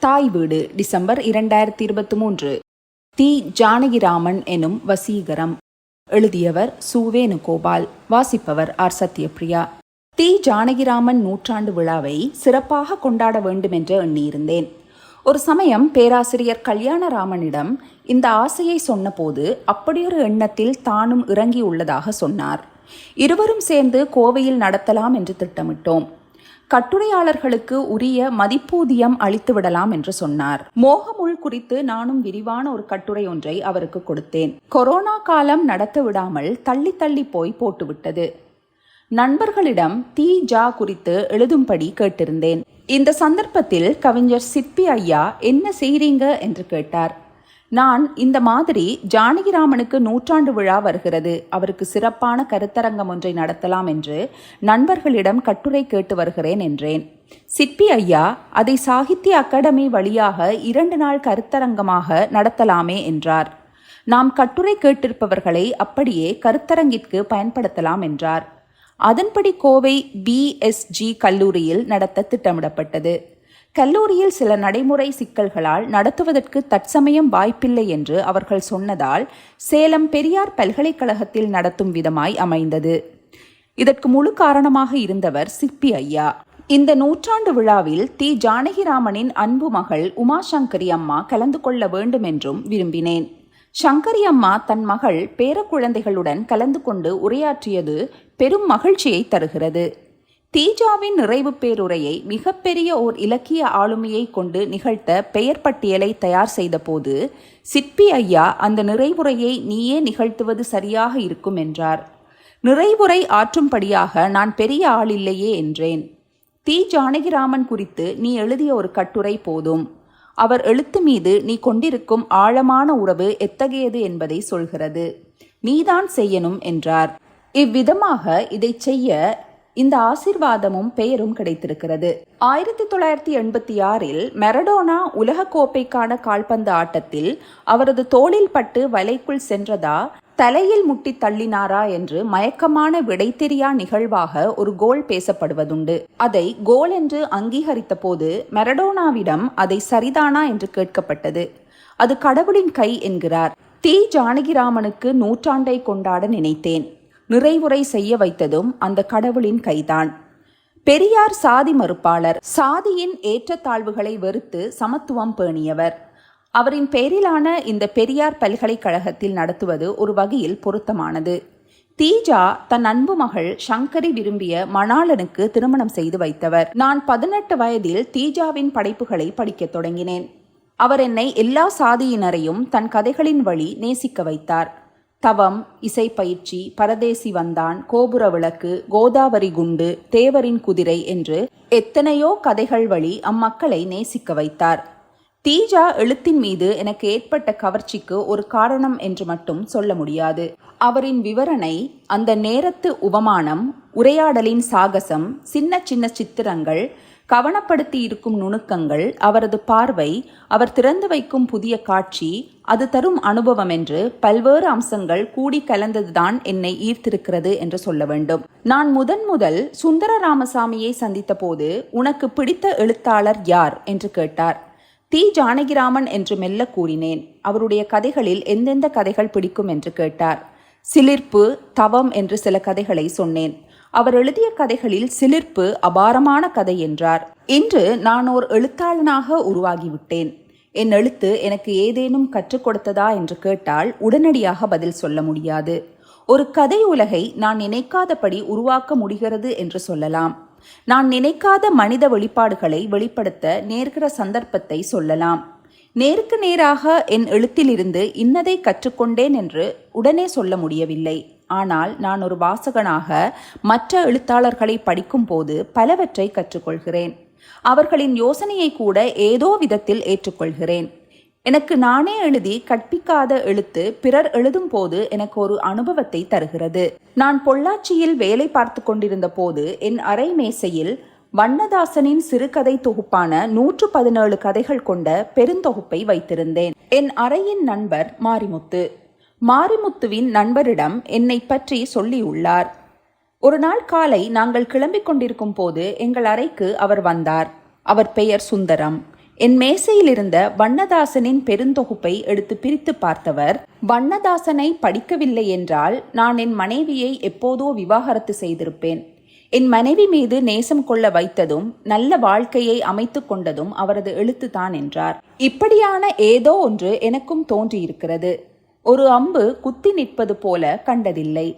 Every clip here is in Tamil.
தாய் வீடு டிசம்பர் இரண்டாயிரத்தி இருபத்தி மூன்று. தி. ஜானகிராமன் எனும் வசீகரம். எழுதியவர் சுவேணுகோபால் வாசிப்பவர் ஆர். சத்யபிரியா. தி. ஜானகிராமன் நூற்றாண்டு விழாவை சிறப்பாக கொண்டாட வேண்டுமென்று எண்ணியிருந்தேன். ஒரு சமயம் பேராசிரியர் கல்யாணராமனிடம் இந்த ஆசையை சொன்னபோது அப்படியொரு எண்ணத்தில் தானும் இறங்கியுள்ளதாக சொன்னார். இருவரும் சேர்ந்து கோவையில் நடத்தலாம் என்று திட்டமிட்டோம். கட்டுரையாளர்களுக்கு உரிய மதிப்பூதியம் அளித்து விடலாம் என்று சொன்னார். மோகமுள் குறித்து நானும் விரிவான ஒரு கட்டுரை ஒன்றை அவருக்கு கொடுத்தேன். கொரோனா காலம் நடத்த விடாமல் தள்ளி தள்ளி போய் போட்டுவிட்டது. நண்பர்களிடம் தி. ஜா. குறித்து எழுதும்படி கேட்டிருந்தேன். இந்த சந்தர்ப்பத்தில் கவிஞர் சிற்பி ஐயா என்ன செய்றீங்க? என்று கேட்டார். நான் இந்த மாதிரி ஜானகிராமனுக்கு நூற்றாண்டு விழா வருகிறது. அவருக்கு சிறப்பான கருத்தரங்கம் ஒன்றை நடத்தலாம் என்று நண்பர்களிடம் கட்டுரை கேட்டு வருகிறேன் என்றேன். சிற்பி ஐயா அதை சாகித்ய அகாடமி வழியாக இரண்டு நாள் கருத்தரங்கமாக நடத்தலாமே என்றார். நாம் கட்டுரை கேட்டிருப்பவர்களை அப்படியே கருத்தரங்கிற்கு பயன்படுத்தலாம் என்றார். அதன்படி கோவை பிஎஸ்ஜி கல்லூரியில் நடத்த திட்டமிடப்பட்டது. கல்லூரியில் சில நடைமுறை சிக்கல்களால் நடத்துவதற்கு தற்சமயம் வாய்ப்பில்லை என்று அவர்கள் சொன்னதால் சேலம் பெரியார் பல்கலைக்கழகத்தில் நடத்தும் விதமாய் அமைந்தது. இதற்கு முழு காரணமாக இருந்தவர் சிப்பி ஐயா. இந்த நூற்றாண்டு விழாவில் தி. ஜானகிராமனின் அன்பு மகள் உமாசங்கரி அம்மா கலந்து கொள்ள வேண்டும் என்றும் விரும்பினேன். சங்கரி அம்மா தன் மகள் பேரக்குழந்தைகளுடன் கலந்து கொண்டு உரையாற்றியது பெரும் மகிழ்ச்சியை தருகிறது. தீஜாவின் நிறைவு பேருரையை மிகப்பெரிய ஓர் இலக்கிய ஆளுமையை கொண்டு நிகழ்த்த பெயர் பட்டியலை தயார் செய்தபோது சிற்பி ஐயா அந்த நிறைவுரையை நீயே நிகழ்த்துவது சரியாக இருக்கும் என்றார். நிறைவுரை ஆற்றும்படியாக நான் பெரிய ஆளில்லையே என்றேன். தி ஜானகிராமன் குறித்து நீ எழுதிய ஒரு கட்டுரை போதும். அவர் எழுத்து மீது நீ கொண்டிருக்கும் ஆழமான உறவு எத்தகையது என்பதை சொல்கிறது. நீதான் செய்யணும் என்றார். இவ்விதமாக இதை செய்ய இந்த ஆசிர்வாதமும் பெயரும் கிடைத்திருக்கிறது. ஆயிரத்தி தொள்ளாயிரத்தி எண்பத்தி ஆறில் மெரடோனா உலகக்கோப்பைக்கான கால்பந்து ஆட்டத்தில் அவரது தோளில் பட்டு வலைக்குள் சென்றதா தலையில் முட்டி தள்ளினாரா என்று மயக்கமான விடை தெரியா நிகழ்வாக ஒரு கோல் பேசப்படுவதுண்டு. அதை கோல் என்று அங்கீகரித்த போது மெரடோனாவிடம் அதை சரிதானா என்று கேட்கப்பட்டது. அது கடவுளின் கை என்கிறார். தி. ஜானகிராமனுக்கு நூற்றாண்டை கொண்டாட நினைத்தேன். நிறைவுரை செய்ய வைத்ததும் அந்த கடவுளின் கைதான். பெரியார் சாதி மறுப்பாளர். சாதியின் ஏற்றத்தாழ்வுகளை வெறுத்து சமத்துவம் பேணியவர். அவரின் பெயரிலான இந்த பெரியார் பல்கலைக்கழகத்தில் நடத்துவது ஒரு வகையில் பொருத்தமானது. தீஜா தன் அன்பு மகள் சங்கரி விரும்பிய மணாளனுக்கு திருமணம் செய்து வைத்தவர். நான் பதினெட்டு வயதில் தீஜாவின் படைப்புகளை படிக்கத் தொடங்கினேன். அவர் என்னை எல்லா சாதியினரையும் தன் கதைகளின் வழி நேசிக்க வைத்தார். தவம் இசை பயிற்சி பரதேசி வந்தான் கோபுர விளக்கு கோதாவரி குண்டு தேவரின் குதிரை என்று எத்தனையோ கதைகள் வழி அம்மக்களை நேசிக்க வைத்தார். தீஜா எழுத்தின் மீது எனக்கு ஏற்பட்ட கவர்ச்சிக்கு ஒரு காரணம் என்று மட்டும் சொல்ல முடியாது. அவரின் விவரணை அந்த நேரத்து உபமானம் உரையாடலின் சாகசம் சின்ன சின்ன சித்திரங்கள் கவனப்படுத்தி இருக்கும் நுணுக்கங்கள் அவரது பார்வை அவர் திறந்து வைக்கும் புதிய காட்சி அது தரும் அனுபவம் என்று பல்வேறு அம்சங்கள் கூடி கலந்ததுதான் என்னை ஈர்த்திருக்கிறது என்று சொல்ல வேண்டும். நான் முதன் முதல் சுந்தர ராமசாமியை சந்தித்த போது உனக்கு பிடித்த எழுத்தாளர் யார்? என்று கேட்டார். தி. ஜானகிராமன் என்று மெல்ல கூறினேன். அவருடைய கதைகளில் எந்தெந்த கதைகள் பிடிக்கும்? என்று கேட்டார். சிலிர்ப்பு தவம் என்று சில கதைகளை சொன்னேன். அவர் எழுதிய கதைகளில் சிலிர்ப்பு அபாரமான கதை என்றார். இன்று நான் ஓர் எழுத்தாளனாக உருவாகிவிட்டேன். என் எழுத்து எனக்கு ஏதேனும் கற்றுக் கொடுத்ததா என்று கேட்டால் உடனடியாக பதில் சொல்ல முடியாது. ஒரு கதை உலகை நான் நினைக்காதபடி உருவாக்க முடிகிறது என்று சொல்லலாம். நான் நினைக்காத மனித வெளிப்பாடுகளை வெளிப்படுத்த நேர்கிற சந்தர்ப்பத்தை சொல்லலாம். நேருக்கு நேராக என் எழுத்திலிருந்து இன்னதை கற்றுக்கொண்டேன் என்று உடனே சொல்ல முடியவில்லை. ஆனால் நான் ஒரு வாசகனாக மற்ற எழுத்தாளர்களை படிக்கும்போது பலவற்றை கற்றுக்கொள்கிறேன். அவர்களின் யோசனையை கூட ஏதோ விதத்தில் ஏற்றுக்கொள்கிறேன். எனக்கு நானே எழுதி கற்பிக்காத எழுத்து பிறர் எழுதும் போது எனக்கு ஒரு அனுபவத்தை தருகிறது. நான் பொள்ளாச்சியில் வேலை பார்த்து கொண்டிருந்த போது என் அறை மேசையில் வண்ணதாசனின் சிறுகதை தொகுப்பான நூற்று பதினேழு கதைகள் கொண்ட பெருந்தொகுப்பை வைத்திருந்தேன். என் அறையின் நண்பர் மாரிமுத்து. மாரிமுத்துவின் நண்பரிடம் என்னை பற்றி சொல்லியுள்ளார். ஒரு நாள் காலை நாங்கள் கிளம்பிக் கொண்டிருக்கும் போது எங்கள் அறைக்கு அவர் வந்தார். அவர் பெயர் சுந்தரம். என் மேசையில் இருந்த வண்ணதாசனின் பெருந்தொகுப்பை எடுத்து பிரித்து பார்த்தவர் வண்ணதாசனை படிக்கவில்லை என்றால் நான் என் மனைவியை எப்போதோ விவாகரத்து செய்திருப்பேன். என் மனைவி மீது நேசம் கொள்ள வைத்ததும் நல்ல வாழ்க்கையை அமைத்து கொண்டதும் அவரது எழுத்துதான் என்றார். இப்படியான ஏதோ ஒன்று எனக்கும் தோன்றியிருக்கிறது. ஒரு அம்பு குத்தி நிற்பது போல கண்டதில்லை.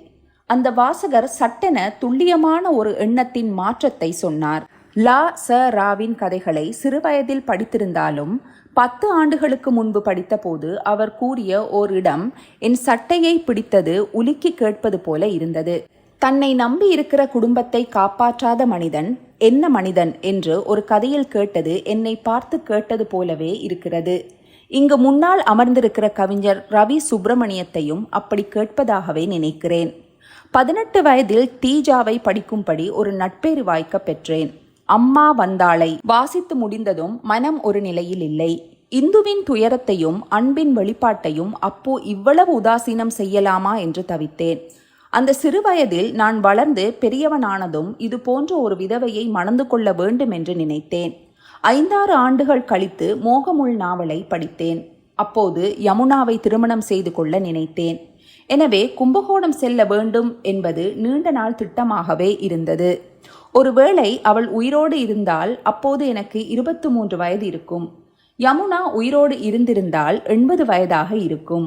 அந்த வாசகர் சட்டென துல்லியமான ஒரு எண்ணத்தின் மாற்றத்தை சொன்னார். லா ச ராவின் கதைகளை சிறுவயதில் படித்திருந்தாலும் பத்து ஆண்டுகளுக்கு முன்பு படித்தபோது அவர் கூறிய ஓரிடம் என் சட்டையை பிடித்தது உலுக்கி கேட்பது போல இருந்தது. தன்னை நம்பி இருக்கிற குடும்பத்தை காப்பாற்றாத மனிதன் என்ன மனிதன்? என்று ஒரு கதையில் கேட்டது என்னை பார்த்து கேட்டது போலவே இருக்கிறது. இங்கு முன்னால் அமர்ந்திருக்கிற கவிஞர் ரவி சுப்பிரமணியத்தையும் அப்படி கேட்பதாகவே நினைக்கிறேன். பதினெட்டு வயதில் தீஜாவை படிக்கும்படி ஒரு நட்பேறு வாய்க்க பெற்றேன். அம்மா வந்தாளை வாசித்து முடிந்ததும் மனம் ஒரு நிலையில் இல்லை. இந்துவின் துயரத்தையும் அன்பின் வெளிப்பாட்டையும் அப்போ இவ்வளவு உதாசீனம் செய்யலாமா என்று தவித்தேன். அந்த சிறுவயதில் நான் வளர்ந்து பெரியவனானதும் இது போன்ற ஒரு விதவையை மணந்து கொள்ள வேண்டும் என்று நினைத்தேன். ஐந்தாறு ஆண்டுகள் கழித்து மோகமுள் நாவலை படித்தேன். அப்போது யமுனாவை திருமணம் செய்து கொள்ள நினைத்தேன். எனவே கும்பகோணம் செல்ல வேண்டும் என்பது நீண்ட நாள் திட்டமாகவே இருந்தது. ஒருவேளை அவள் உயிரோடு இருந்தால் அப்போது எனக்கு இருபத்து மூன்று வயது இருக்கும். யமுனா உயிரோடு இருந்திருந்தால் எண்பது வயதாக இருக்கும்.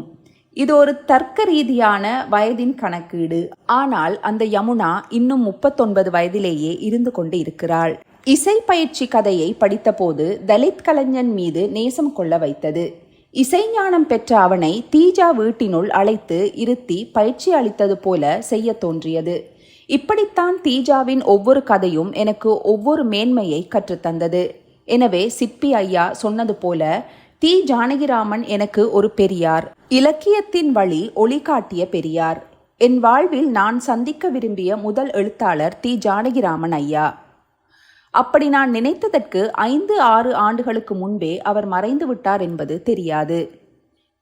இது ஒரு தர்க்க ரீதியான வயதின் கணக்கீடு. ஆனால் அந்த யமுனா இன்னும் முப்பத்தொன்பது வயதிலேயே இருந்து கொண்டு இருக்கிறாள். இசை பயிற்சி கதையை படித்தபோது தலித் கலைஞன் மீது நேசம் கொள்ள வைத்தது. இசைஞானம் பெற்ற அவனை தீஜா வீட்டினுள் அழைத்து இருத்தி பயிற்சி அளித்தது போல செய்ய தோன்றியது. இப்படித்தான் தீஜாவின் ஒவ்வொரு கதையும் எனக்கு ஒவ்வொரு மேன்மையை கற்றுத்தந்தது எனவே சிற்பி ஐயா சொன்னது போல தி. ஜானகிராமன் எனக்கு ஒரு பெரியார். இலக்கியத்தின் வழி ஒளிகாட்டிய பெரியார். என் வாழ்வில் நான் சந்திக்க விரும்பிய முதல் எழுத்தாளர் தி. ஜானகிராமன் ஐயா. அப்படி நான் நினைத்ததற்கு ஐந்து ஆறு ஆண்டுகளுக்கு முன்பே அவர் மறைந்து விட்டார் என்பது தெரியாது.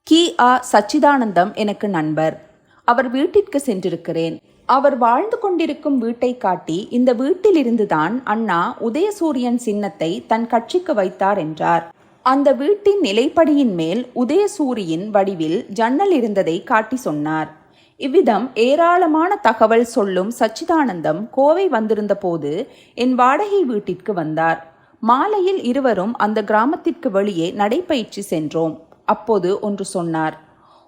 கி. ஆ. சச்சிதானந்தம் எனக்கு நண்பர். அவர் வீட்டிற்கு சென்றிருக்கிறேன். அவர் வாழ்ந்து கொண்டிருக்கும் வீட்டை காட்டி இந்த வீட்டிலிருந்துதான் அண்ணா உதயசூரியன் சின்னத்தை தன் கட்சிக்கு வைத்தார் என்றார். அந்த வீட்டின் நிலைப்படியின் மேல் உதயசூரியின் வடிவில் ஜன்னல் இருந்ததை காட்டி சொன்னார். இவ்விதம் ஏராளமான தகவல் சொல்லும் சச்சிதானந்தம் கோவை வந்திருந்த போது என் வாடகை வீட்டிற்கு வந்தார். மாலையில் இருவரும் அந்த கிராமத்திற்கு வெளியே நடைப்பயிற்சி சென்றோம். அப்போது ஒன்று சொன்னார்.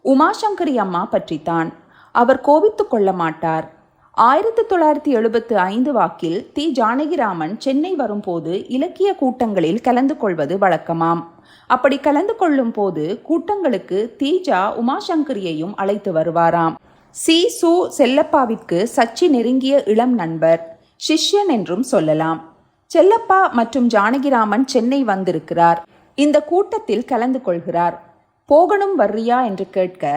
உமாசங்கரி அம்மா பற்றித்தான். அவர் கோபித்து கொள்ள மாட்டார். ஆயிரத்தி தொள்ளாயிரத்தி எழுபத்து ஐந்து வாக்கில் தி. ஜானகிராமன் சென்னை வரும்போது இலக்கிய கூட்டங்களில் கலந்து கொள்வது வழக்கமாம். அப்படி கலந்து கொள்ளும் போது கூட்டங்களுக்கு தீஜா உமாசங்கரியையும் அழைத்து வருவாராம். சி சு செல்லப்பாவிற்கு சச்சி நெருங்கிய இளம் நண்பர். சிஷ்யன் என்றும் சொல்லலாம். செல்லப்பா மற்றும் ஜானகிராமன் சென்னை வந்திருக்கிறார். இந்த கூட்டத்தில் கலந்து கொள்கிறார். போகணும் வர்றியா என்று கேட்க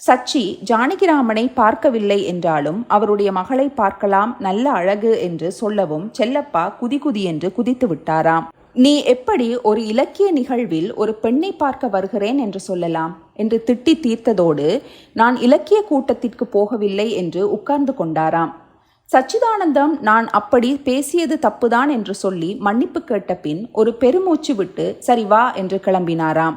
சச்சி ஜானகிராமனை பார்க்கவில்லை என்றாலும் அவருடைய மகளை பார்க்கலாம் நல்ல அழகு என்று சொல்லவும் செல்லப்பா குதி குதி என்று குதித்து விட்டாராம். நீ எப்படி ஒரு இலக்கிய நிகழ்வில் ஒரு பெண்ணை பார்க்க வருகிறேன் என்று சொல்லலாம் என்று திட்டி தீர்த்ததோடு நான் இலக்கிய கூட்டத்திற்கு போகவில்லை என்று உட்கார்ந்து கொண்டாராம். சச்சிதானந்தம் நான் அப்படி பேசியது தப்புதான் என்று சொல்லி மன்னிப்பு கேட்ட பின் ஒரு பெருமூச்சு விட்டு சரி வா என்று கிளம்பினாராம்.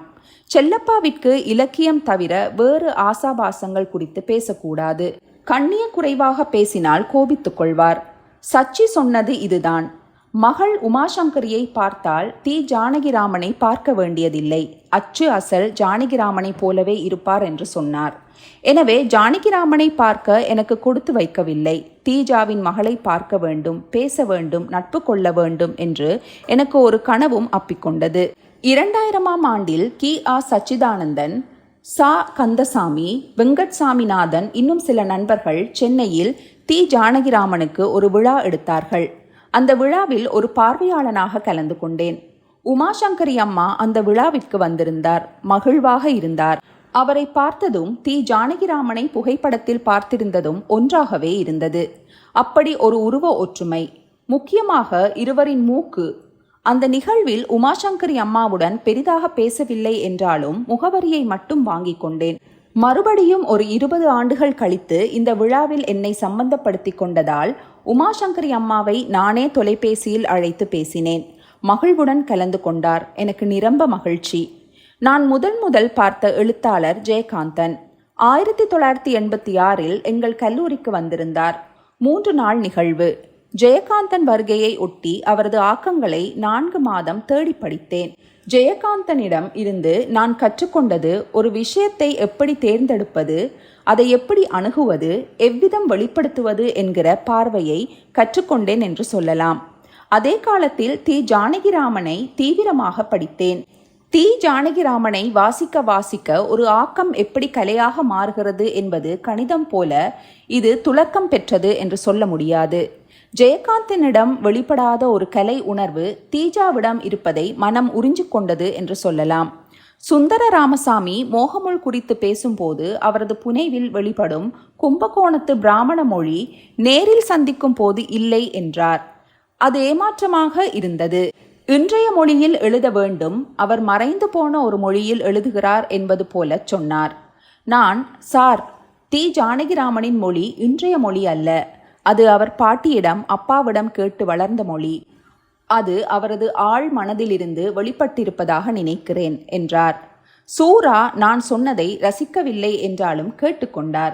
செல்லப்பாவிற்கு இலக்கியம் தவிர வேறு ஆசாபாசங்கள் குறித்து பேசக்கூடாது. கண்ணிய குறைவாக பேசினால் கோபித்துக் கொள்வார். சச்சி சொன்னது இதுதான். மகள் உமாசங்கரியை பார்த்தால் தி ஜானகிராமனை பார்க்க வேண்டியதில்லை. அச்சு அசல் ஜானகிராமனை போலவே இருப்பார் என்று சொன்னார். எனவே ஜானகிராமனை பார்க்க எனக்கு கொடுத்து வைக்கவில்லை. தீஜாவின் மகளை பார்க்க வேண்டும் பேச வேண்டும் நட்பு கொள்ள வேண்டும் என்று எனக்கு ஒரு கனவும் அப்பிக்கொண்டது. இரண்டாயிரமாம் ஆண்டில் கி. ஆ. சச்சிதானந்தன் சா. கந்தசாமி வெங்கட்சாமிநாதன் இன்னும் சில நண்பர்கள் சென்னையில் தி ஜானகிராமனுக்கு ஒரு விழா எடுத்தார்கள். அந்த விழாவில் ஒரு பார்வையாளனாக கலந்து கொண்டேன். உமாசங்கரி அம்மா அந்த விழாவிற்கு வந்திருந்தார். மகிழ்வாக இருந்தார். அவரை பார்த்ததும் தி. ஜானகிராமனை புகைப்படத்தில் பார்த்திருந்ததும் ஒன்றாகவே இருந்தது. அப்படி ஒரு உருவ ஒற்றுமை. முக்கியமாக இருவரின் மூக்கு. அந்த நிகழ்வில் உமாசங்கரி அம்மாவுடன் பெரிதாக பேசவில்லை என்றாலும் முகவரியை மட்டும் வாங்கிக் கொண்டேன். மறுபடியும் ஒரு இருபது ஆண்டுகள் கழித்து இந்த விழாவில் என்னை சம்பந்தப்படுத்தி கொண்டதால் உமாசங்கரி அம்மாவை நானே தொலைபேசியில் அழைத்து பேசினேன். மகிழ்வுடன் கலந்து கொண்டார். எனக்கு நிரம்ப மகிழ்ச்சி. நான் முதன் முதல் பார்த்த எழுத்தாளர் ஜெயகாந்தன். ஆயிரத்தி தொள்ளாயிரத்தி எண்பத்தி ஆறில் எங்கள் கல்லூரிக்கு வந்திருந்தார். மூன்று நாள் நிகழ்வு. ஜெயகாந்தன் வருகையை ஒட்டி அவரது ஆக்கங்களை நான்கு மாதம் தேடி படித்தேன். ஜெயகாந்தனிடம் இருந்து நான் கற்றுக்கொண்டது ஒரு விஷயத்தை எப்படி தேர்ந்தெடுப்பது அதை எப்படி அணுகுவது எவ்விதம் வெளிப்படுத்துவது என்கிற பார்வையை கற்றுக்கொண்டேன் என்று சொல்லலாம். அதே காலத்தில் தி. ஜானகிராமனை தீவிரமாக படித்தேன். தி. ஜானகிராமனை வாசிக்க வாசிக்க ஒரு ஆக்கம் எப்படி கலையாக மாறுகிறது என்பது கணிதம் போல இது துலக்கம் பெற்றது என்று சொல்ல முடியாது. ஜெயகாந்தனிடம் வெளிப்படாத ஒரு கலை உணர்வு தீஜாவிடம் இருப்பதை மனம் உறிஞ்சு கொண்டது என்று சொல்லலாம். சுந்தர ராமசாமி மோகமுள் குறித்து பேசும்போது அவரது புனைவில் வெளிப்படும் கும்பகோணத்து பிராமண மொழி நேரில் சந்திக்கும் போது இல்லை என்றார். அது ஏமாற்றமாக இருந்தது. இன்றைய மொழியில் எழுத வேண்டும் அவர் மறைந்து போன ஒரு மொழியில் எழுதுகிறார் என்பது போல சொன்னார். நான் சார் டி ஜானகிராமனின் மொழி இன்றைய மொழி அல்ல. அது அவர் பாட்டியிடம் அப்பாவிடம் கேட்டு வளர்ந்த மொழி. அது அவரது ஆழ் மனதிலிருந்து வெளிப்பட்டிருப்பதாக நினைக்கிறேன் என்றார். சூரா நான் சொன்னதை ரசிக்கவில்லை என்றாலும் கேட்டுக்கொண்டார்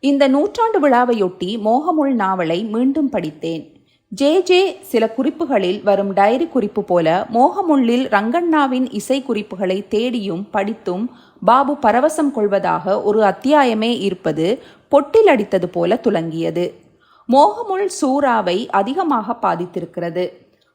இந்த நூற்றாண்டு விழாவையொட்டி மோகமுள் நாவலை மீண்டும் படித்தேன். ஜே ஜே சில குறிப்புகளில் வரும் டைரி குறிப்பு போல மோகமுள்ளில் ரங்கண்ணாவின் இசை குறிப்புகளை தேடியும் படித்தும் பாபு பரவசம் கொள்வதாக ஒரு அத்தியாயமே இருப்பது பொட்டில் அடித்தது போல துலங்கியது. மோகமுள் சூறாவை அதிகமாக பாதித்திருக்கிறது.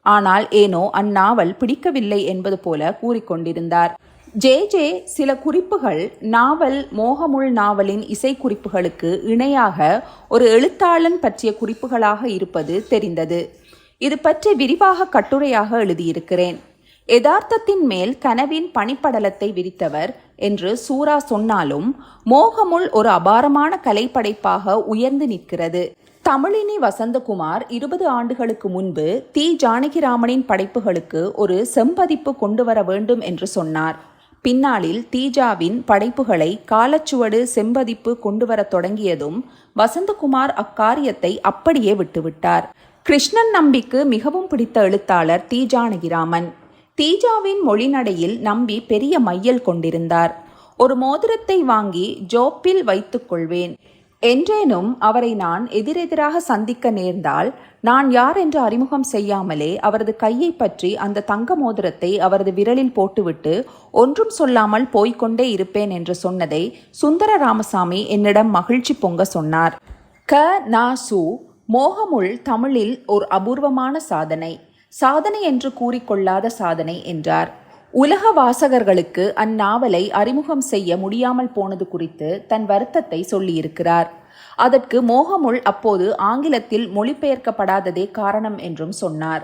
ஆனால் ஏனோ அந்நாவல் பிடிக்கவில்லை என்பது போல கூறிக்கொண்டிருந்தார். ஜே ஜே சில குறிப்புகள் நாவல் மோகமுள் நாவலின் இசைக்குறிப்புகளுக்கு இணையாக ஒரு எழுத்தாளன் பற்றிய குறிப்புகளாக இருப்பது தெரிந்தது. இது பற்றி விரிவாக கட்டுரையாக எழுதியிருக்கிறேன். யதார்த்தத்தின் மேல் கனவின் பனிப்படலத்தை விரித்தவர் என்று சூரா சொன்னாலும் மோகமுள் ஒரு அபாரமான கலைப்படைப்பாக உயர்ந்து நிற்கிறது. தமிழினி வசந்தகுமார் இருபது ஆண்டுகளுக்கு முன்பு தி. ஜானகிராமனின் படைப்புகளுக்கு ஒரு செம்பதிப்பு கொண்டு வர வேண்டும் என்று சொன்னார். பின்னாளில் தீஜாவின் படைப்புகளை காலச்சுவடு செம்பதிப்பு கொண்டு வரத் தொடங்கியதும் வசந்தகுமார் அக்காரியத்தை அப்படியே விட்டுவிட்டார். கிருஷ்ணன் நம்பிக்கு மிகவும் பிடித்த எழுத்தாளர் தி. ஜானகிராமன். தீஜாவின் மொழிநடையில் நம்பி பெரிய மையல் கொண்டிருந்தார். ஒரு மோதிரத்தை வாங்கி ஜோப்பில் வைத்துக் கொள்வேன். என்றேனும் அவரை நான் எதிரெதிராக சந்திக்க நேர்ந்தால் நான் யார் என்று அறிமுகம் செய்யாமலே அவரது கையை பற்றி அந்த தங்க மோதிரத்தை அவரது விரலில் போட்டுவிட்டு ஒன்றும் சொல்லாமல் போய்கொண்டே இருப்பேன் என்று சொன்னதை சுந்தர ராமசாமி என்னிடம் மகிழ்ச்சி பொங்க சொன்னார். க. நா. சு. மோகமுள் தமிழில் ஒரு அபூர்வமான சாதனை. சாதனை என்று கூறிக்கொள்ளாத சாதனை என்றார். உலக வாசகர்களுக்கு அந்நாவலை அறிமுகம் செய்ய முடியாமல் போனது குறித்து தன் வருத்தத்தை சொல்லியிருக்கிறார். அதற்கு மோகமுள் அப்போது ஆங்கிலத்தில் மொழிபெயர்க்கப்படாததே காரணம் என்றும் சொன்னார்.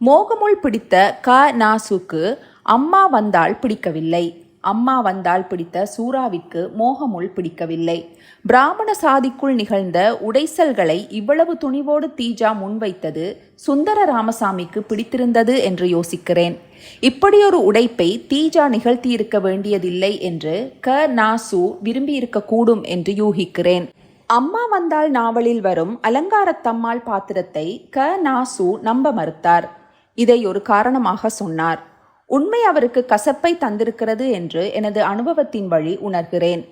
மோகமுள் பிடித்த க. நாசுக்கு அம்மா வந்தால் பிடிக்கவில்லை. அம்மா வந்தால் பிடித்த சூறாவிற்கு மோகமுள் பிடிக்கவில்லை. பிராமண சாதிக்குள் நிகழ்ந்த உடைசல்களை இவ்வளவு துணிவோடு தீஜா முன்வைத்தது சுந்தர ராமசாமிக்கு பிடித்திருந்தது என்று யோசிக்கிறேன். இப்படியொரு உடைப்பை தீஜா நிகழ்த்தியிருக்க வேண்டியதில்லை என்று க. நாசு விரும்பியிருக்கக்கூடும் என்று யூகிக்கிறேன். அம்மா வந்தால் நாவலில் வரும் அலங்காரத்தம்மாள் பாத்திரத்தை க. நாசு நம்ப மறுத்தார். இதை ஒரு காரணமாக சொன்னார். உண்மை அவருக்கு கசப்பை தந்திருக்கிறது என்று எனது அனுபவத்தின் வழி உணர்கிறேன்.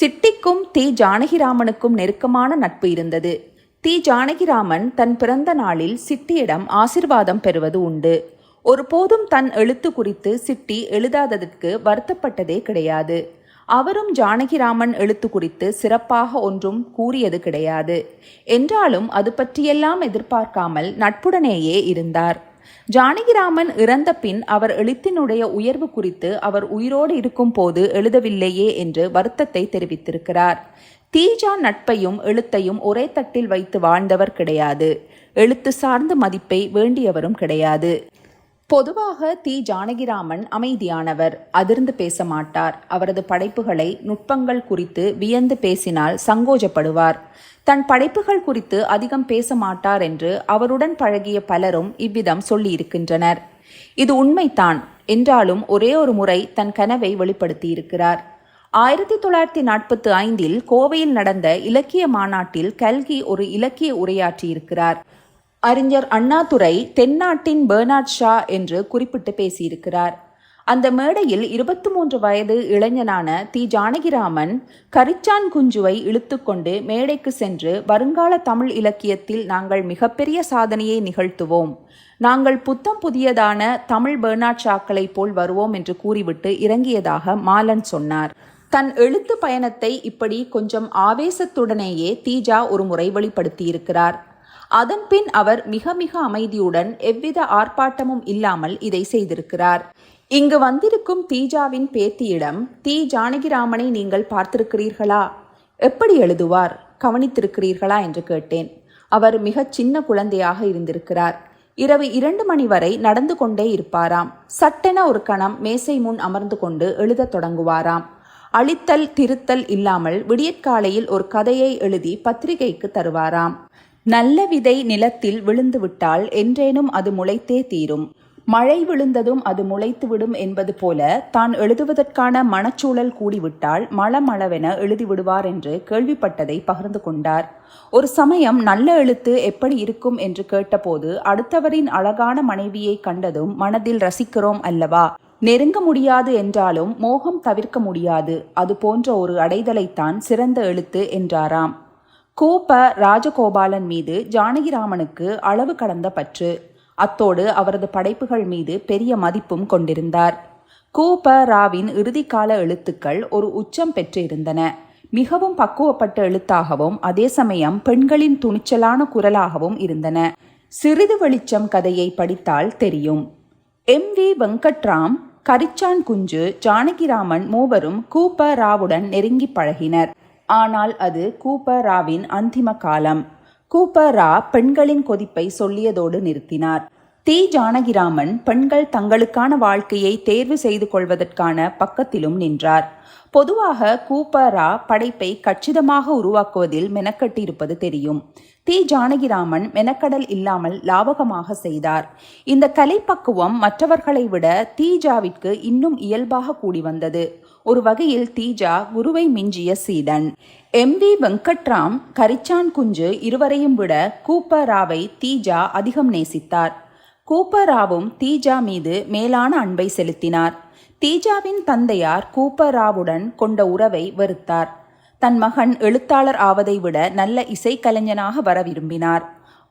சிட்டிக்கும் தி ஜானகிராமனுக்கும் நெருக்கமான நட்பு இருந்தது. தி ஜானகிராமன் தன் பிறந்த நாளில் சிட்டியிடம் ஆசிர்வாதம் பெறுவது உண்டு. ஒருபோதும் தன் எழுத்து குறித்து சிட்டி எழுதாததற்கு வருத்தப்பட்டதே கிடையாது. அவரும் ஜானகிராமன் எழுத்து குறித்து சிறப்பாக ஒன்றும் கூறியது கிடையாது. என்றாலும் அது பற்றியெல்லாம் எதிர்பார்க்காமல் நட்புடனேயே இருந்தார். ஜானகிராமன் இறந்த பின் அவர் எழுத்தினுடைய உயர்வு குறித்து அவர் உயிரோடு இருக்கும் போது எழுதவில்லையே என்று வருத்தத்தை தெரிவித்திருக்கிறார். தீஜா நட்பையும் எழுத்தையும் ஒரே தட்டில் வைத்து வாழ்ந்தவர் கிடையாது. எழுத்து சார்ந்த மதிப்பை வேண்டியவரும் கிடையாது. பொதுவாக தி. ஜானகிராமன் அமைதியானவர். அதிர்ந்து பேச மாட்டார். அவரது படைப்புகளை நுட்பங்கள் குறித்து வியந்து பேசினால் சங்கோஜப்படுவார். தன் படைப்புகள் குறித்து அதிகம் பேச மாட்டார் என்று அவருடன் பழகிய பலரும் இவ்விதம் சொல்லியிருக்கின்றனர். இது உண்மைதான். என்றாலும் ஒரே ஒரு முறை தன் கனவை வெளிப்படுத்தியிருக்கிறார். ஆயிரத்தி தொள்ளாயிரத்தி நாற்பத்தி ஐந்தில் கோவையில் நடந்த இலக்கிய மாநாட்டில் கல்கி ஒரு இலக்கிய உரையாற்றியிருக்கிறார். அறிஞர் அண்ணாதுரை தென்னாட்டின் பெர்னாட் ஷா என்று குறிப்பிட்டு பேசியிருக்கிறார். அந்த மேடையில் இருபத்தி மூன்று வயது இளைஞனான தி. ஜானகிராமன் கரிச்சான் குஞ்சுவை இழுத்துக்கொண்டு மேடைக்கு சென்று வருங்கால தமிழ் இலக்கியத்தில் நாங்கள் மிகப்பெரிய சாதனையை நிகழ்த்துவோம். நாங்கள் புத்தம் புதியதான தமிழ் பேர்னாட் ஷாக்களைப் போல் வருவோம் என்று கூறிவிட்டு இறங்கியதாக மாலன் சொன்னார். தன் எழுத்து பயணத்தை இப்படி கொஞ்சம் ஆவேசத்துடனேயே தீஜா ஒரு முறை வெளிப்படுத்தியிருக்கிறார். அதன்பின் அவர் மிக மிக அமைதியுடன் எவ்வித ஆர்ப்பாட்டமும் இல்லாமல் இதை செய்திருக்கிறார். இங்கு வந்திருக்கும் தீஜாவின் பேத்தியிடம் தி ஜானகிராமனை நீங்கள் பார்த்திருக்கிறீர்களா? எப்படி எழுதுவார்? கவனித்திருக்கிறீர்களா? என்று கேட்டேன். அவர் மிகச் சின்ன குழந்தையாக இருந்திருக்கிறார். இரவு இரண்டு மணி வரை நடந்து கொண்டே இருப்பாராம். சட்டென ஒரு கணம் மேசை முன் அமர்ந்து கொண்டு எழுதத் தொடங்குவாராம். அழித்தல் திருத்தல் இல்லாமல் விடியற்காலையில் ஒரு கதையை எழுதி பத்திரிகைக்கு தருவாராம். நல்ல விதை நிலத்தில் விழுந்துவிட்டால் என்றேனும் அது முளைத்தே தீரும். மழை விழுந்ததும் அது முளைத்துவிடும் என்பது போல தான் எழுதுவதற்கான மனச்சூழல் கூடிவிட்டால் மளமளவென எழுதிவிடுவார் என்று கேள்விப்பட்டதை பகிர்ந்து கொண்டார். ஒரு சமயம் நல்ல எழுத்து எப்படி இருக்கும் என்று கேட்டபோது அடுத்தவரின் அழகான மனைவியை கண்டதும் மனதில் ரசிக்கிறோம் அல்லவா? நெருங்க முடியாது என்றாலும் மோகம் தவிர்க்க முடியாது. அது போன்ற ஒரு அடைதலைத்தான் சிறந்த எழுத்து என்றாராம். கூப்ப ராஜகோபாலன் மீது ஜானகிராமனுக்கு அளவு கடந்த பற்று. அத்தோடு அவரது படைப்புகள் மீது பெரிய மதிப்பும் கொண்டிருந்தார். கூப ராவின் இறுதிக்கால எழுத்துக்கள் ஒரு உச்சம் பெற்றிருந்தன. மிகவும் பக்குவப்பட்ட எழுத்தாகவும் அதே சமயம் பெண்களின் துணிச்சலான குரலாகவும் இருந்தன. சிறிது வெளிச்சம் கதையை படித்தால் தெரியும். எம். வி. வெங்கட்ராம் கரிச்சான் குஞ்சு ஜானகிராமன் மூவரும் கூப்ப ராவுடன் நெருங்கி பழகினர். ஆனால் அது கூப்ப ராவின் அந்திம காலம். கூப்பரா பெண்களின் கொதிப்பை சொல்லியதோடு நிறுத்தினார். தி. ஜானகிராமன் பெண்கள் தங்களுக்கான வாழ்க்கையை தேர்வு செய்து கொள்வதற்கான பக்கத்திலும் நின்றார். பொதுவாக கூப்பரா படைப்பை கச்சிதமாக உருவாக்குவதில் மெனக்கட்டியிருப்பது தெரியும். தி. ஜானகிராமன் மெனக்கடல் இல்லாமல் லாபகமாக செய்தார். இந்த கலைப்பக்குவம் மற்றவர்களை விட தீஜாவிற்கு இன்னும் இயல்பாக கூடி வந்தது. ஒரு வகையில் தீஜா குருவை மிஞ்சிய சீடன். எம் வி வெங்கட்ராம் கரிச்சான் குஞ்சு இருவரையும் விட கூப்பராவை தீஜா அதிகம் நேசித்தார். கூப்பராவும் தீஜா மீது மேலான அன்பை செலுத்தினார். தீஜாவின் தந்தையார் கூப்பராவுடன் கொண்ட உறவை வெறுத்தார். தன் மகன் எழுத்தாளர் ஆவதை விட நல்ல இசைக்கலைஞனாக வர விரும்பினார்.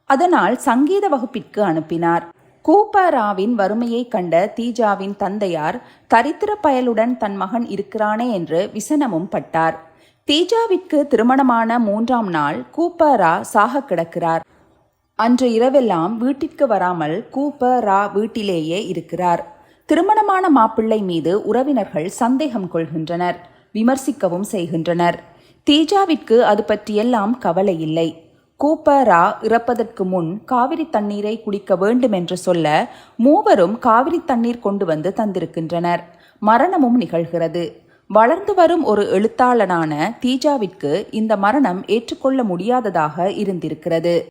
அதனால் சங்கீத வகுப்பிற்கு அனுப்பினார். கூப்பாராவின் வறுமையைக் கண்ட தீஜாவின் தந்தையார் தரித்திர பயலுடன் தன் மகன் இருக்கிறானே என்று விசனமும் பட்டார். தீஜாவிற்கு திருமணமான மூன்றாம் நாள் கூப்பரா சாக கிடக்கிறார். அன்று இரவெல்லாம் வீட்டிற்கு வராமல் கூப்பரா வீட்டிலேயே இருக்கிறார். திருமணமான மாப்பிள்ளை மீது உறவினர்கள் சந்தேகம் கொள்கின்றனர் விமர்சிக்கவும் செய்கின்றனர். தீஜாவிற்கு அது பற்றியெல்லாம் கவலை இல்லை. கூப்பரா இறப்பதற்கு முன் காவிரி தண்ணீரை குடிக்க வேண்டும் என்று சொல்ல மூவரும் காவிரி தண்ணீர் கொண்டு வந்து தந்திருக்கின்றனர். மரணமும் நிகழ்கிறது. வளர்ந்து வரும் ஒரு எழுத்தாளனான தீஜாவிற்கு இந்த மரணம் ஏற்றுக்கொள்ள முடியாததாக இருந்திருக்கிறது.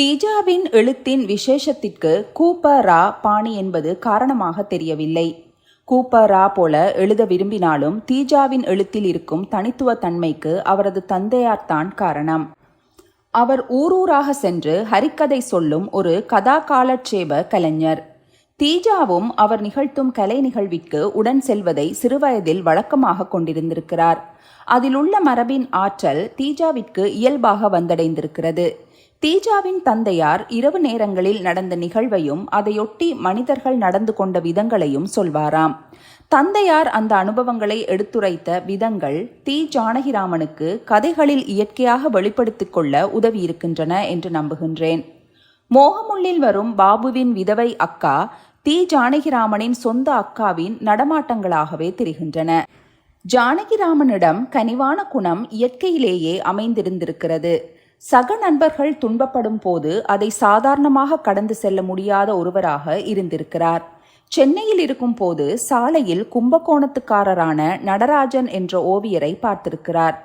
தீஜாவின் எழுத்தின் விசேஷத்திற்கு கூப்பரா பாணி என்பது காரணமாக தெரியவில்லை. கூப்பரா போல எழுத விரும்பினாலும் தீஜாவின் எழுத்தில் இருக்கும் தனித்துவ தன்மைக்கு அவரது தந்தையார்தான் காரணம். அவர் ஊரூராக சென்று ஹரிக்கதை சொல்லும் ஒரு கதா காலட்சேப கலைஞர். தீஜாவும் அவர் நிகழ்த்தும் கலை நிகழ்விற்கு உடன் செல்வதை சிறுவயதில் வழக்கமாக கொண்டிருந்திருக்கிறார். அதிலுள்ள மரபின் ஆற்றல் தீஜாவிற்கு இயல்பாக வந்தடைந்திருக்கிறது. தீஜாவின் தந்தையார் இரவு நேரங்களில் நடந்த நிகழ்வையும் அதையொட்டி மனிதர்கள் நடந்து கொண்ட விதங்களையும் சொல்வாராம். தந்தையார் அந்த அனுபவங்களை எடுத்துரைத்த விதங்கள் தி ஜானகிராமனுக்கு கதைகளில் இயற்கையாக வெளிப்படுத்திக் கொள்ள உதவியிருக்கின்றன என்று நம்புகின்றேன். மோகமுள்ளில் வரும் பாபுவின் விதவை அக்கா தி ஜானகிராமனின் சொந்த அக்காவின் நடமாட்டங்களாகவே தெரிகின்றன. ஜானகிராமனிடம் கனிவான குணம் இயற்கையிலேயே அமைந்திருந்திருக்கிறது. சக நண்பர்கள் துன்பப்படும் போது அதை சாதாரணமாக கடந்து செல்ல முடியாத ஒருவராக இருந்திருக்கிறார். சென்னையில் இருக்கும் போது சாலையில் கும்பகோணத்துக்காரரான நடராஜன் என்ற ஓவியரை பார்த்திருக்கிறார்.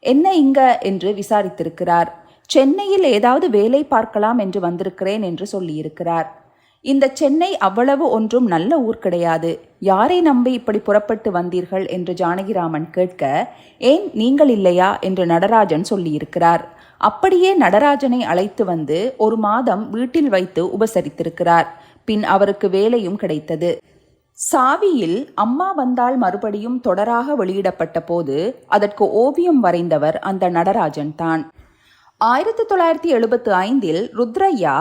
என்ன இங்க? என்று விசாரித்திருக்கிறார். சென்னையில் ஏதாவது வேலை பார்க்கலாம் என்று வந்திருக்கிறேன் என்று சொல்லியிருக்கிறார். இந்த சென்னை அவ்வளவு ஒன்றும் நல்ல ஊர் கிடையாது. யாரை நம்பி இப்படி புறப்பட்டு வந்தீர்கள்? என்று ஜானகிராமன் கேட்க ஏன் நீங்கள் இல்லையா? என்று நடராஜன் சொல்லியிருக்கிறார். அப்படியே நடராஜனை அழைத்து வந்து ஒரு மாதம் வீட்டில் வைத்து உபசரித்திருக்கிறார். பின் அவருக்கு வேலையும் கிடைத்தது. சாவியில் அம்மா வந்தால் மறுபடியும் தொடராக வெளியிடப்பட்ட போது அதற்கு ஓவியம் வரைந்தவர் அந்த நடராஜன் தான். ஆயிரத்தி தொள்ளாயிரத்தி எழுபத்து ஐந்தில் ருத்ரையா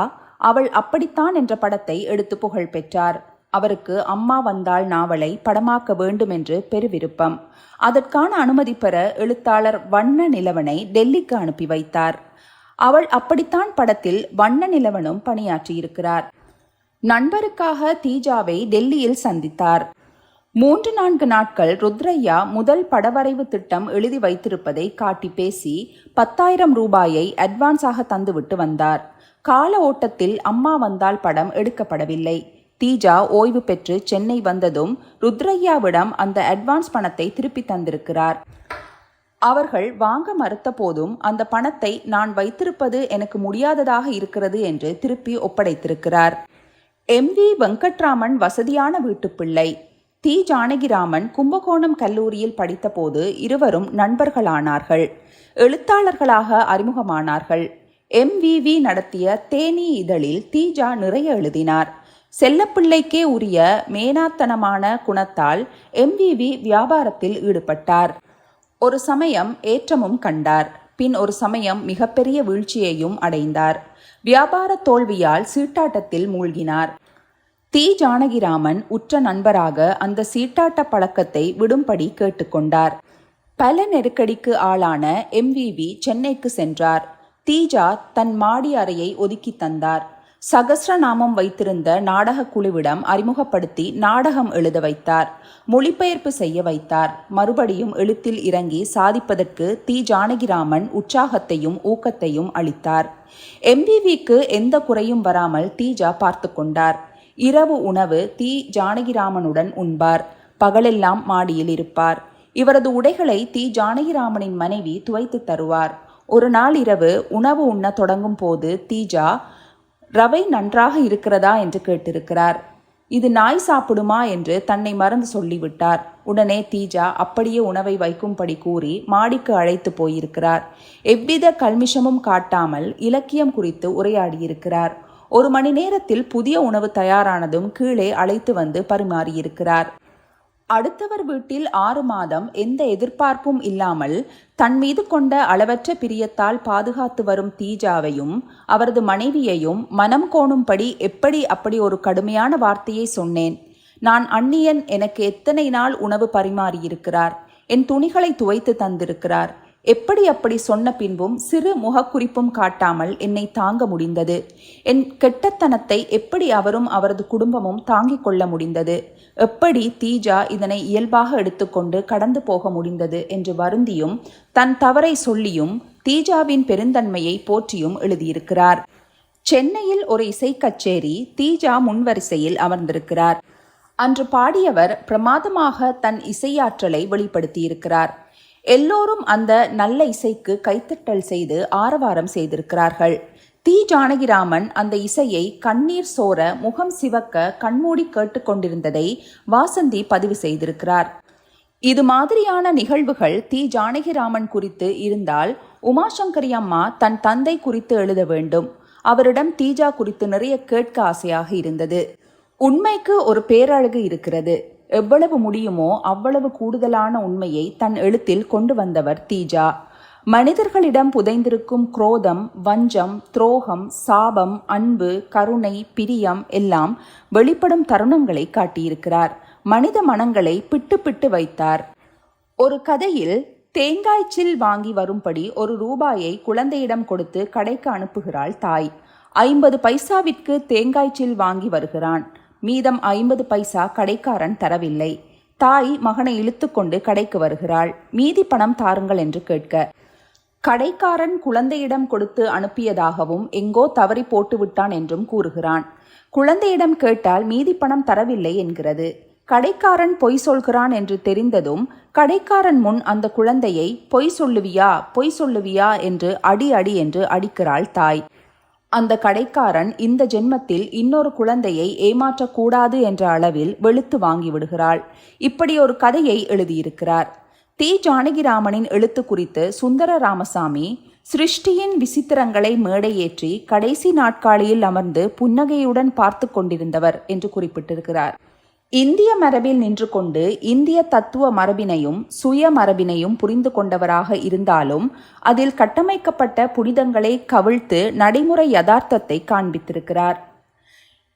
அவள் அப்படித்தான் என்ற படத்தை எடுத்து புகழ் பெற்றார். அவருக்கு அம்மா வந்தாள் நாவலை படமாக்க வேண்டும் என்று பெருவிருப்பம். அதற்கான அனுமதி பெற எழுத்தாளர் வண்ண நிலவனை டெல்லிக்கு அனுப்பி வைத்தார். அவள் அப்படித்தான் படத்தில் வண்ண நிலவனும் பணியாற்றியிருக்கிறார். நண்பருக்காக தீஜாவை டெல்லியில் சந்தித்தார். மூன்று நான்கு நாட்கள் ருத்ரையா முதல் படவரைவு திட்டம் எழுதி வைத்திருப்பதை காட்டி பேசி பத்தாயிரம் ரூபாயை அட்வான்ஸாக தந்துவிட்டு வந்தார். கால ஓட்டத்தில் அம்மா வந்தால் படம் எடுக்கப்படவில்லை. தீஜா ஓய்வு பெற்று சென்னை வந்ததும் ருத்ரையாவிடம் அந்த அட்வான்ஸ் பணத்தை திருப்பி தந்திருக்கிறார். அவர்கள் வாங்க மறுத்த போதும் அந்த பணத்தை நான் வைத்திருப்பது எனக்கு முடியாததாக இருக்கிறது என்று திருப்பி ஒப்படைத்திருக்கிறார். எம் வி வெங்கட்ராமன் வசதியான வீட்டுப்பிள்ளை. தி. ஜானகிராமன் கும்பகோணம் கல்லூரியில் படித்தபோது இருவரும் நண்பர்களானார்கள். எழுத்தாளர்களாக அறிமுகமானார்கள். எம் வி நடத்திய தேனி இதழில் தீஜா நிறைய எழுதினார். செல்லப்பிள்ளைக்கே உரிய மேனாத்தனமான குணத்தால் எம் வியாபாரத்தில் ஈடுபட்டார். ஒரு சமயம் ஏற்றமும் கண்டார். பின் ஒரு சமயம் மிகப்பெரிய வீழ்ச்சியையும் அடைந்தார். வியாபார தோல்வியால் சீட்டாட்டத்தில் மூழ்கினார். தி. ஜானகிராமன் உற்ற நண்பராக அந்த சீட்டாட்ட பழக்கத்தை விடும்படி கேட்டுக்கொண்டார். பல நெருக்கடிக்கு ஆளான எம்விவி சென்னைக்கு சென்றார். தீஜா தன் மாடி அறையை ஒதுக்கி தந்தார். சகஸ்ரநாமம் வைத்திருந்த நாடக குழுவிடம் அறிமுகப்படுத்தி நாடகம் எழுத வைத்தார். மொழிபெயர்ப்பு செய்ய வைத்தார். மறுபடியும் எழுத்தில் இறங்கி சாதிப்பதற்கு தி. ஜானகிராமன் உற்சாகத்தையும் ஊக்கத்தையும் அளித்தார். எம்பிவிக்கு எந்த குறையும் வராமல் தீஜா பார்த்து கொண்டார். இரவு உணவு தி. ஜானகிராமனுடன் உண்பார். பகலெல்லாம் மாடியில் இருப்பார். இவரது உடைகளை தி. ஜானகிராமனின் மனைவி துவைத்து தருவார். ஒரு நாள் இரவு உணவு உண்ண தொடங்கும் போது தீஜா ரவை நன்றாக இருக்கிறதா என்று கேட்டிருக்கிறார். இது நாய் சாப்பிடுமா என்று தன்னை மறந்து சொல்லிவிட்டார். உடனே தீஜா அப்படியே உணவை வைக்கும்படி கூறி மாடிக்கு அழைத்து போயிருக்கிறார். எவ்வித கல்மிஷமும் காட்டாமல் இலக்கியம் குறித்து உரையாடியிருக்கிறார். ஒரு மணி நேரத்தில் புதிய உணவு தயாரானதும் கீழே அழைத்து வந்து பரிமாறியிருக்கிறார். அடுத்தவர் வீட்டில் ஆறு மாதம் எந்த எதிர்பார்ப்பும் இல்லாமல் தன் மீது கொண்ட அளவற்ற பிரியத்தால் பாதுகாத்து வரும் தீஜாவையும் அவரது மனைவியையும் மனம் கோணும்படி எப்படி அப்படி ஒரு கடுமையான வார்த்தையை சொன்னேன். நான் அந்நியன் எனக்கு எத்தனை நாள் உணவு பரிமாறியிருக்கிறார்? என் துணிகளை துவைத்து தந்திருக்கிறார். எப்படி அப்படி சொன்ன பின்பும் சிறு முகக்குறிப்பும் காட்டாமல் என்னை தாங்க முடிந்தது. என் கெட்டத்தனத்தை எப்படி அவரும் அவரது குடும்பமும் தாங்கிக் கொள்ள முடிந்தது. எப்படி தீஜா இதனை இயல்பாக எடுத்துக்கொண்டு கடந்து போக முடிந்தது என்று வருந்தியும் தன் தவறை சொல்லியும் தீஜாவின் பெருந்தன்மையை போற்றியும் எழுதியிருக்கிறார். சென்னையில் ஒரு இசை கச்சேரி தீஜா முன்வரிசையில் அமர்ந்திருக்கிறார். அன்று பாடியவர் பிரமாதமாக தன் இசையாற்றலை வெளிப்படுத்தியிருக்கிறார். எல்லோரும் அந்த நல்ல இசைக்கு கைத்தட்டல் செய்து ஆரவாரம் செய்திருக்கிறார்கள். தி. ஜானகிராமன் அந்த இசையை கண்ணீர் சோர முகம் சிவக்க கண்மூடி கேட்டுக்கொண்டிருந்ததை வாசந்தி பதிவு செய்திருக்கிறார். இது மாதிரியான நிகழ்வுகள் தி. ஜானகிராமன் குறித்து இருந்தால் உமாசங்கரி அம்மா தன் தந்தை குறித்து எழுத வேண்டும். அவரிடம் தீஜா குறித்து நிறைய கேட்க ஆசையாக இருந்தது. உண்மைக்கு ஒரு பேரழகு இருக்கிறது. எவ்வளவு முடியுமோ அவ்வளவு கூடுதலான உண்மையை தன் எழுத்தில் கொண்டு வந்தவர் தீஜா. மனிதர்களிடம் புதைந்திருக்கும் குரோதம் வஞ்சம் துரோகம் சாபம் அன்பு கருணை பிரியம் எல்லாம் வெளிப்படும் தருணங்களை காட்டியிருக்கிறார். மனித மனங்களை பிட்டு பிட்டு வைத்தார். ஒரு கதையில் தேங்காய் சில் வாங்கி வரும்படி ஒரு ரூபாயை குழந்தையிடம் கொடுத்து கடைக்கு அனுப்புகிறாள் தாய். ஐம்பது பைசாவிற்கு தேங்காய் சில் வாங்கி வருகிறான். மீதம் ஐம்பது பைசா கடைக்காரன் தரவில்லை. தாய் மகனை இழுத்துக்கொண்டு கடைக்கு வருகிறாள். மீதி பணம் தாருங்கள் என்று கேட்க. கடைக்காரன் குழந்தையிடம் கொடுத்து அனுப்பியதாகவும் எங்கோ தவறி போட்டு விட்டான் என்றும் கூறுகிறான். குழந்தையிடம் கேட்டால் மீதி பணம் தரவில்லை என்கிறது. கடைக்காரன் பொய் சொல்கிறான் என்று தெரிந்ததும் கடைக்காரன் முன் அந்த குழந்தையை பொய் சொல்லுவியா? பொய் சொல்லுவியா? என்று அடி அடி என்று அடிக்கிறாள் தாய். அந்த கடைக்காரன் இந்த ஜென்மத்தில் இன்னொரு குழந்தையை ஏமாற்றக்கூடாது என்ற அளவில் வெளுத்து வாங்கிவிடுகிறாள் இப்படி ஒரு கதையை எழுதியிருக்கிறார். தி. ஜானகிராமனின் எழுத்து குறித்து சுந்தர ராமசாமி சிருஷ்டியின் விசித்திரங்களை மேடையேற்றி கடைசி நாட்காலியில் அமர்ந்து புன்னகையுடன் பார்த்து கொண்டிருந்தவர் என்று குறிப்பிட்டிருக்கிறார். இந்திய மரபில் நின்று கொண்டு இந்திய தத்துவ மரபினையும் சுய மரபினையும் புரிந்து கொண்டவராக இருந்தாலும் அதில் கட்டமைக்கப்பட்ட புனிதங்களை கவிழ்த்து நடைமுறை யதார்த்தத்தை காண்பித்திருக்கிறார்.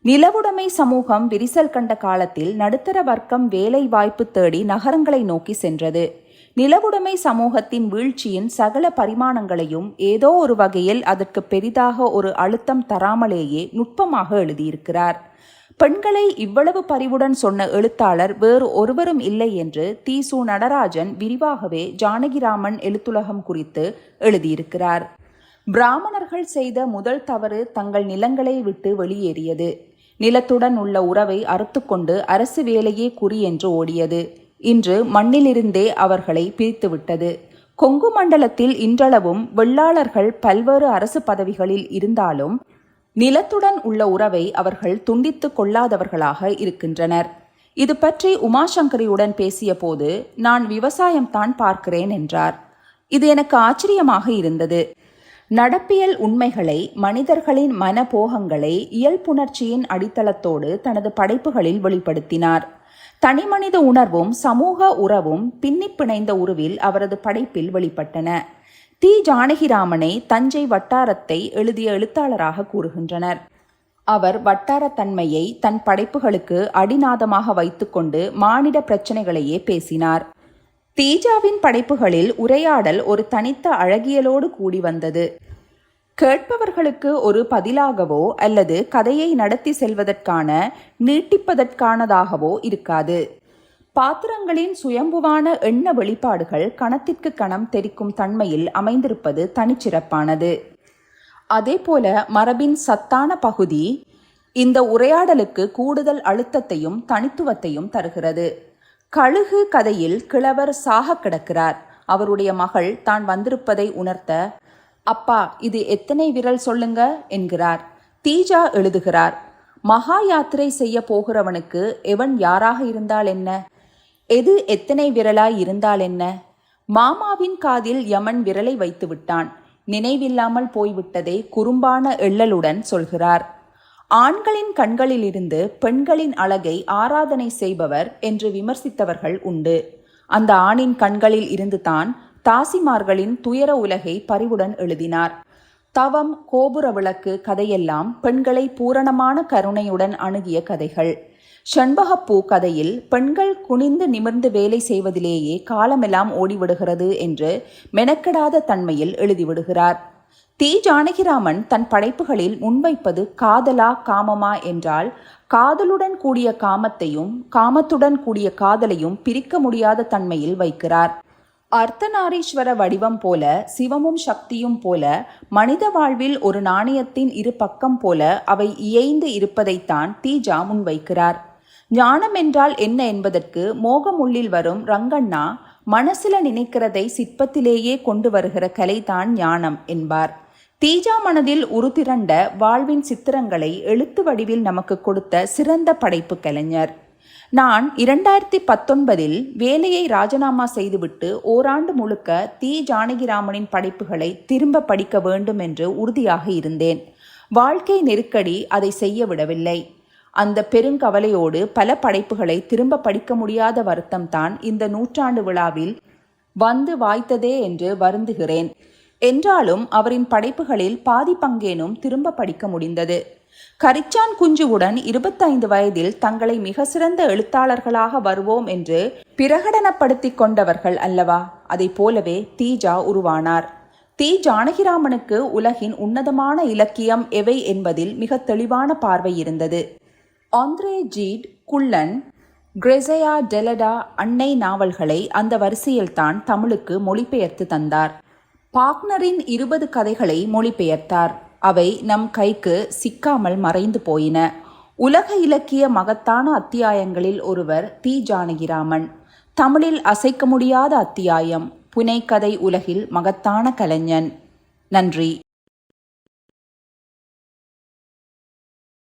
நிலவுடைமை சமூகம் விரிசல் கண்ட காலத்தில் நடுத்தர வர்க்கம் வேலை வாய்ப்பு தேடி நகரங்களை நோக்கி சென்றது. நிலவுடைமை சமூகத்தின் வீழ்ச்சியின் சகல பரிமாணங்களையும் ஏதோ ஒரு வகையில் அதற்கு பெரிதாக ஒரு அழுத்தம் தராமலேயே நுட்பமாக எழுதியிருக்கிறார். பெண்களை இவ்வளவு பரிவுடன் சொன்ன எழுத்தாளர் வேறு ஒருவரும் இல்லை என்று தி. சு. நடராஜன் விரிவாகவே ஜானகிராமன் எழுத்துலகம் குறித்து எழுதியிருக்கிறார். பிராமணர்கள் செய்த முதல் தவறு தங்கள் நிலங்களை விட்டு வெளியேறியது. நிலத்துடன் உள்ள உறவை அறுத்துக்கொண்டு அரசு வேலையே குறி என்று ஓடியது. இன்று மண்ணிலிருந்தே அவர்களை பிரித்துவிட்டது. கொங்கு மண்டலத்தில் இன்றளவும் வெள்ளாளர்கள் பல்வேறு அரசு பதவிகளில் இருந்தாலும் நிலத்துடன் உள்ள உறவை அவர்கள் துண்டித்துக் கொள்ளாதவர்களாக இருக்கின்றனர். இது பற்றி உமாசங்கரியுடன் பேசிய போது நான் விவசாயம்தான் பார்க்கிறேன் என்றார். இது எனக்கு ஆச்சரியமாக இருந்தது. நடப்பியல் உண்மைகளை மனிதர்களின் மனபோகங்களை இயல்புணர்ச்சியின் அடித்தளத்தோடு தனது படைப்புகளில் வெளிப்படுத்தினார். தனிமனித உணர்வும் சமூக உறவும் பின்னிப்பிணைந்த உருவில் அவரது படைப்பில் வெளிப்பட்டன. தி ஜானகிராமனை தஞ்சை வட்டாரத்தை எழுதிய எழுத்தாளராக கூறுகின்றனர். அவர் வட்டாரத்தன்மையை தன் படைப்புகளுக்கு அடிநாதமாக வைத்துக்கொண்டு மானிட பிரச்சனைகளையே பேசினார். தீஜாவின் படைப்புகளில் உரையாடல் ஒரு தனித்த அழகியலோடு கூடி வந்தது. கேட்பவர்களுக்கு ஒரு பதிலாகவோ அல்லது கதையை நடத்தி செல்வதற்கான நீட்டிப்பதற்கானதாகவோ இருக்காது. பாத்திரங்களின் சுயம்புவான எண்ண வெளிப்பாடுகள் கணத்திற்கு கணம் தெரிக்கும் தன்மையில் அமைந்திருப்பது தனிச்சிறப்பானது. அதேபோல மரபின் சத்தான பகுதி இந்த உரையாடலுக்கு கூடுதல் அழுத்தத்தையும் தனித்துவத்தையும் தருகிறது. கழுகு கதையில் கிழவர் சாக கிடக்கிறார். அவருடைய மகள் தான் வந்திருப்பதை உணர்த்த அப்பா இது எத்தனை விரல் சொல்லுங்க? என்கிறார். தீஜா எழுதுகிறார் மகா யாத்திரை செய்ய போகிறவனுக்கு எவன் யாராக இருந்தால் என்ன? எது எத்தனை விரலாய் இருந்தால் என்ன? மாமாவின் காதில் யமன் விரலை வைத்து விட்டான். நினைவில்லாமல் போய்விட்டதை குறும்பான எள்ளலுடன் சொல்கிறார். ஆண்களின் கண்களிலிருந்து பெண்களின் அழகை ஆராதனை செய்பவர் என்று விமர்சித்தவர்கள் உண்டு. அந்த ஆணின் கண்களில் இருந்துதான் தாசிமார்களின் துயர உலகை பரிவுடன் எழுதினார். தவம் கோபுர விளக்கு கதையெல்லாம் பெண்களை பூரணமான கருணையுடன் அணுகிய கதைகள். ஷண்பகப்பூ கதையில் பெண்கள் குனிந்து நிமிர்ந்து வேலை செய்வதிலேயே காலமெல்லாம் ஓடிவிடுகிறது என்று மெனக்கெடாத தன்மையில் எழுதிவிடுகிறார். தி. ஜானகிராமன் தன் படைப்புகளில் முன்வைப்பது காதலா காமமா என்றால் காதலுடன் கூடிய காமத்தையும் காமத்துடன் கூடிய காதலையும் பிரிக்க முடியாத தன்மையில் வைக்கிறார். அர்த்தநாரீஸ்வர வடிவம் போல சிவமும் சக்தியும் போல மனித வாழ்வில் ஒரு நாணயத்தின் இரு பக்கம் போல அவை இயைந்து இருப்பதைத்தான் தீஜா முன்வைக்கிறார். ஞானம் என்றால் என்ன என்பதற்கு மோகமுள்ளில் வரும் ரங்கண்ணா மனசுல நினைக்கிறதை சிற்பத்திலேயே கொண்டு வருகிற கலைதான் ஞானம் என்பார். தீஜா மனதில் உருத்திரண்ட வாழ்வின் சித்திரங்களை எழுத்து வடிவில் நமக்கு கொடுத்த சிறந்த படைப்பு கலைஞர். நான் இரண்டாயிரத்தி பத்தொன்பதில் வேலையை ராஜினாமா செய்துவிட்டு ஓராண்டு முழுக்க தி. ஜானகிராமனின் படைப்புகளை திரும்ப படிக்க வேண்டும் என்று உறுதியாக இருந்தேன். வாழ்க்கை நெருக்கடி அதை செய்ய விடவில்லை. அந்த பெருங்கவலையோடு பல படைப்புகளை திரும்ப படிக்க முடியாத வருத்தம்தான் இந்த நூற்றாண்டு விழாவில் வந்து வாய்த்ததே என்று வருந்துகிறேன். என்றாலும் அவரின் படைப்புகளில் பாதி பங்கேனும் திரும்ப படிக்க முடிந்தது. கரிச்சான் குஞ்சுவுடன் இருபத்தைந்து வயதில் தங்களை மிக சிறந்த எழுத்தாளர்களாக வருவோம் என்று பிரகடனப்படுத்திக் கொண்டவர்கள் அல்லவா? அதை போலவே தீஜா உருவானார். தி. ஜானகிராமனுக்கு உலகின் உன்னதமான இலக்கியம் எவை என்பதில் மிக தெளிவான பார்வை இருந்தது. ஆந்திரே ஜீட் குள்ளன் கிரெசையா டெலடா அன்னை நாவல்களை அந்த வரிசையில்தான் தமிழுக்கு மொழிபெயர்த்து தந்தார். பாக்னரின் இருபது கதைகளை மொழிபெயர்த்தார். அவை நம் கைக்கு சிக்காமல் மறைந்து போயின. உலக இலக்கிய மகத்தான அத்தியாயங்களில் ஒருவர் தி. ஜானகிராமன். தமிழில் அசைக்க முடியாத அத்தியாயம். புனைக்கதை உலகில் மகத்தான கலைஞன். நன்றி.